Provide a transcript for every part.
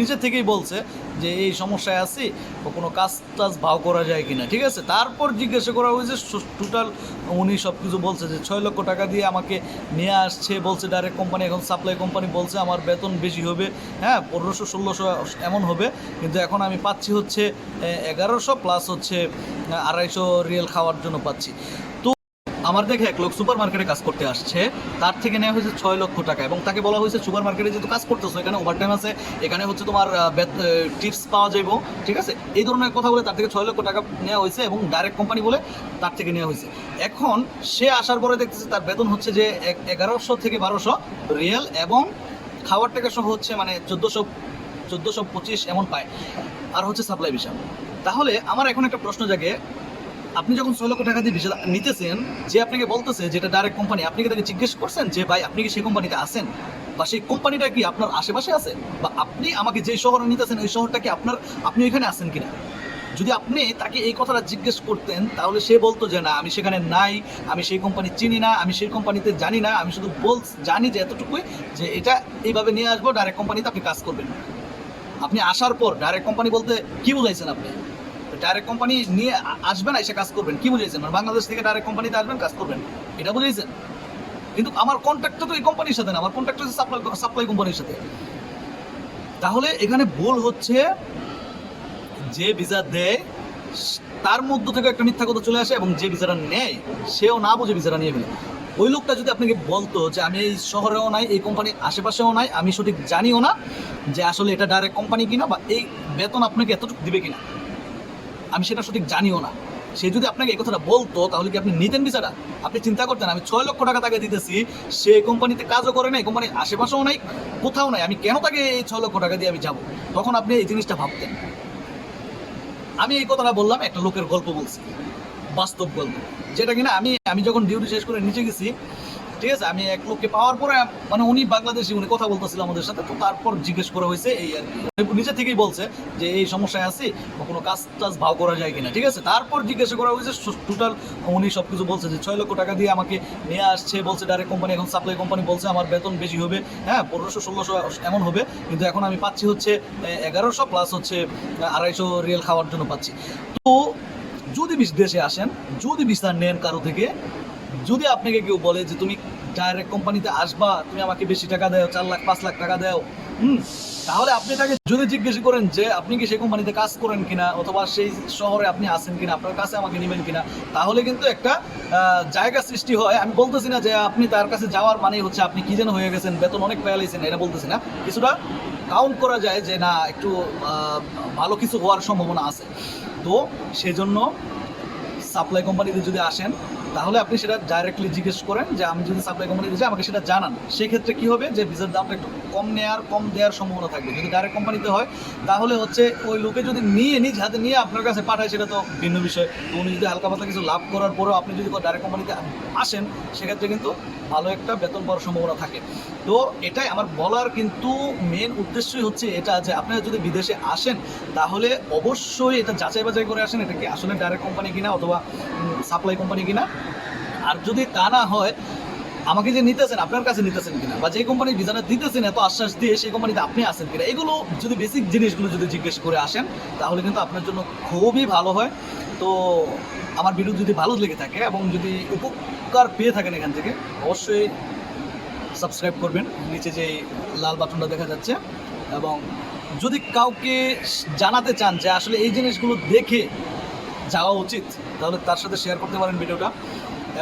নিজে থেকেই বলছে যে, এই সমস্যায় আছি কোনো কাজ টাজ ভাও করা যায় কিনা? ঠিক আছে? তারপর জিজ্ঞাসা করা হয়েছে টোটাল উনি সব কিছু বলছে যে, ছয় লক্ষ টাকা দিয়ে আমাকে নিয়ে আসছে, বলছে ডাইরেক্ট কোম্পানি এখন সাপ্লাই কোম্পানি বলছে আমার বেতন বেশি হবে হ্যাঁ পনেরোশো, ষোলোশো এমন হবে, কিন্তু এখন আমি পাচ্ছি হচ্ছে এগারোশো প্লাস হচ্ছে, আড়াইশো রিয়েল খাওয়ার জন্য পাচ্ছি। আমার দেখে এক লোক সুপার মার্কেটে কাজ করতে আসছে। তার থেকে নেওয়া হয়েছে ছয় লক্ষ টাকা এবং তাকে বলা হয়েছে সুপার মার্কেটে যেহেতু কাজ করতেছো, এখানে ওভারটাইম আছে, এখানে হচ্ছে তোমার টিপস পাওয়া যাইব। ঠিক আছে? এই ধরনের কথা বলে তার থেকে ছয় লক্ষ টাকা নেওয়া হয়েছে এবং ডাইরেক্ট কোম্পানি বলে তার থেকে নেওয়া হয়েছে। এখন সে আসার পরে দেখতেছে তার বেতন হচ্ছে যে এগারোশো থেকে বারোশো রিয়েল এবং খাওয়ার টাকা সহ হচ্ছে মানে চোদ্দোশো চোদ্দোশো পঁচিশ এমন পায়। আর হচ্ছে সাপ্লাই বিষয় তাহলে আমার এখন একটা প্রশ্ন জাগে আপনি যখন ছয় লক্ষ টাকা দিয়ে ভিসা নিতেছেন, যে আপনাকে বলতেছে যেটা ডাইরেক্ট কোম্পানি আপনি কি তাকে জিজ্ঞেস করছেন যে, ভাই, আপনি কি সেই কোম্পানিতে আসেন বা সেই কোম্পানিটা কি আপনার আশেপাশে আছে? বা আপনি আমাকে যে শহরে নিতেছেন, ওই শহরটা কি আপনার, আপনি ওইখানে আছেন কিনা? যদি আপনি তাকে এই কথাটা জিজ্ঞেস করতেন, তাহলে সে বলতো যে, না, আমি সেখানে নাই, আমি সেই কোম্পানি চিনি না, আমি সেই কোম্পানিতে জানি না, আমি শুধু বল জানি যে এতটুকুই যে এটা এইভাবে নিয়ে আসব ডাইরেক্ট কোম্পানিতে আপনি কাজ করবেন আপনি আসার পর ডাইরেক্ট কোম্পানি বলতে কি বুঝাইছেন আপনি? ডাইরেক্ট কোম্পানি নিয়ে আসবেন এসে কাজ করবেন। কি বুঝাইছেন? মানে বাংলাদেশ থেকে ডাইরেক্ট কোম্পানিতে আসবেন, কাজ করবেন। এটা বুঝাইছেন? কিন্তু আমার কন্ট্যাক্টটা তো এই কোম্পানির সাথে না, আমার কন্ট্যাক্ট হচ্ছে সাপ্লাই সাপ্লাই কোম্পানির সাথে। তাহলে এখানে ভুল হচ্ছে যে ভিসা দেয়, তার মধ্য থেকে একটা মিথ্যা কথা চলে আসে এবং যে ভিসাটা নেয়, সেও না বুঝে ভিসাটা নিয়ে ফেলে। ওই লোকটা যদি আপনাকে বলতো যে আমি এই শহরেও নাই, এই কোম্পানির আশেপাশেও নাই, আমি সঠিক জানিও না যে আসলে এটা ডাইরেক্ট কোম্পানি কিনা বা এই বেতন আপনাকে এতটুকু দিবে কিনা। আমি সেটা সঠিক জানিও না। সে যদি আপনাকে এই কথাটা বলতো, তাহলে কি আপনি নিতেন বিচারা? আপনি চিন্তা করতেন, আমি ছয় লক্ষ টাকা তাকে দিতেছি, সে কোম্পানিতে কাজও করে নাই, কোম্পানির আশেপাশেও নাই, কোথাও নাই, আমি কেন তাকে এই ছয় লক্ষ টাকা দিয়ে আমি যাব? তখন আপনি এই জিনিসটা ভাবতেন। আমি এই কথাটা বললাম, একটা লোকের গল্প বলছি, বাস্তব গল্প। যেটা কিনা আমি আমি যখন ডিউটি শেষ করে নিচে গেছি ঠিক আছে? আমি এক লোককে পাওয়ার পরে মানে উনি বাংলাদেশি, উনি কথা বলতেছিল আমাদের সাথে, তো তারপর জিজ্ঞেস করা হয়েছে এই আর নিজে থেকেই বলছে যে, এই সমস্যায় আছি কোনো কাজ টাজ ভাও করা যায় কিনা? ঠিক আছে? তারপর জিজ্ঞাসা করা হয়েছে টোটাল উনি সব কিছু বলছে যে, ছয় লক্ষ টাকা দিয়ে আমাকে নিয়ে আসছে, বলছে ডাইরেক্ট কোম্পানি এখন সাপ্লাই কোম্পানি বলছে আমার বেতন বেশি হবে হ্যাঁ পনেরোশো, ষোলোশো এমন হবে, কিন্তু এখন আমি পাচ্ছি হচ্ছে এগারোশো প্লাস হচ্ছে আড়াইশো রিয়েল খাওয়ার জন্য পাচ্ছি। তো যদি দেশে আসেন, যদি বিস্তার নেন কারও থেকে, যদি আপনাকে কেউ বলে যে, তুমি ডাইরেক্ট কোম্পানিতে আসবা, তুমি আমাকে বেশি টাকা দাও, চার লাখ, পাঁচ লাখ টাকা দাও। হুম, তাহলে আপনি তাকে যদি জিজ্ঞেস করেন যে, আপনি কি সেই কোম্পানিতে কাজ করেন কিনা? অথবা সেই শহরে আপনি আছেন কিনা? আপনার কাছে আমাকে নেবেন কিনা? তাহলে কিন্তু একটা জায়গা সৃষ্টি হয়। আমি বলতেছি না যে, আপনি তার কাছে যাওয়ার মানে হচ্ছে আপনি কি যেন হয়ে গেছেন, বেতন অনেক পেয়ালাইছেন এটা বলতেছি না। কিছুটা কাউন্ট করা যায় যে, না, একটু ভালো কিছু হওয়ার সম্ভাবনা আছে। তো, সেজন্য সাপ্লাই কোম্পানিতে যদি আসেন, তাহলে আপনি সেটা ডাইরেক্টলি জিজ্ঞেস করেন যে আমি যদি সাপ্লাই কোম্পানিতে যাই, আমাকে সেটা জানান। সেক্ষেত্রে কি হবে? যে ভিসার দামটা একটু কম নেওয়ার কম দেওয়ার সম্ভাবনা থাকবে। যদি ডাইরেক্ট কোম্পানিতে হয়, তাহলে হচ্ছে ওই লোকে যদি নিয়ে, নিজ হাতে নিয়ে আপনার কাছে পাঠায়, সেটা তো ভিন্ন বিষয়। তো উনি যদি হালকা পাতলা কিছু লাভ করার পরেও আপনি যদি ডাইরেক্ট কোম্পানিতে আসেন, সেক্ষেত্রে কিন্তু ভালো একটা বেতন পাওয়ার সম্ভাবনা থাকে। তো এটাই আমার বলার কিন্তু মেন উদ্দেশ্যই হচ্ছে এটা যে আপনারা যদি বিদেশে আসেন, তাহলে অবশ্যই এটা যাচাই বাছাই করে আসেন, এটা কি আসলে ডাইরেক্ট কোম্পানি কিনা অথবা সাপ্লাই কোম্পানি কিনা। আর যদি তা না হয় আমাকে যে নিতেছেন, আপনার কাছে নিতেছেন কিনা? বা যে কোম্পানি ভিসাটা দিতেছেন, এত আশ্বাস দিয়ে সেই কোম্পানিতে আপনি আসেন কিনা? এগুলো যদি বেসিক জিনিসগুলো যদি জিজ্ঞেস করে আসেন, তাহলে কিন্তু আপনার জন্য খুবই ভালো হয়। তো আমার ভিডিও যদি ভালো লেগে থাকে এবং যদি উপকার পেয়ে থাকেন এখান থেকে, অবশ্যই সাবস্ক্রাইব করবেন। নিচে যে লাল বাটনটা দেখা যাচ্ছে। এবং যদি কাউকে জানাতে চান যে আসলে এই জিনিসগুলো দেখে যাওয়া উচিত, তাহলে তার সাথে শেয়ার করতে পারেন ভিডিওটা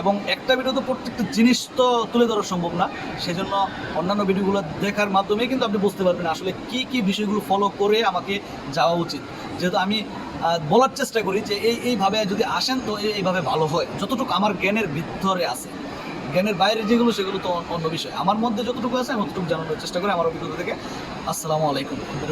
এবং একটা ভিডিও তো প্রত্যেকটা জিনিস তো তুলে ধরা সম্ভব না। সেজন্য অন্যান্য ভিডিওগুলো দেখার মাধ্যমে কিন্তু আপনি বুঝতে পারবেন আসলে কি কি বিষয়গুলো ফলো করে আমাকে যাওয়া উচিত। যেহেতু আমি বলার চেষ্টা করি যে এই, এইভাবে যদি আসেন তো এইভাবে ভালো হয়। যতটুকু আমার জ্ঞানের ভিতরে আছে। জ্ঞানের বাইরে যেগুলো, সেগুলো তো অন্য বিষয়। আমার মধ্যে যতটুকু আছে আমি ততটুকু জানানোর চেষ্টা করি আমার অভিজ্ঞতা থেকে। আসসালামু আলাইকুম।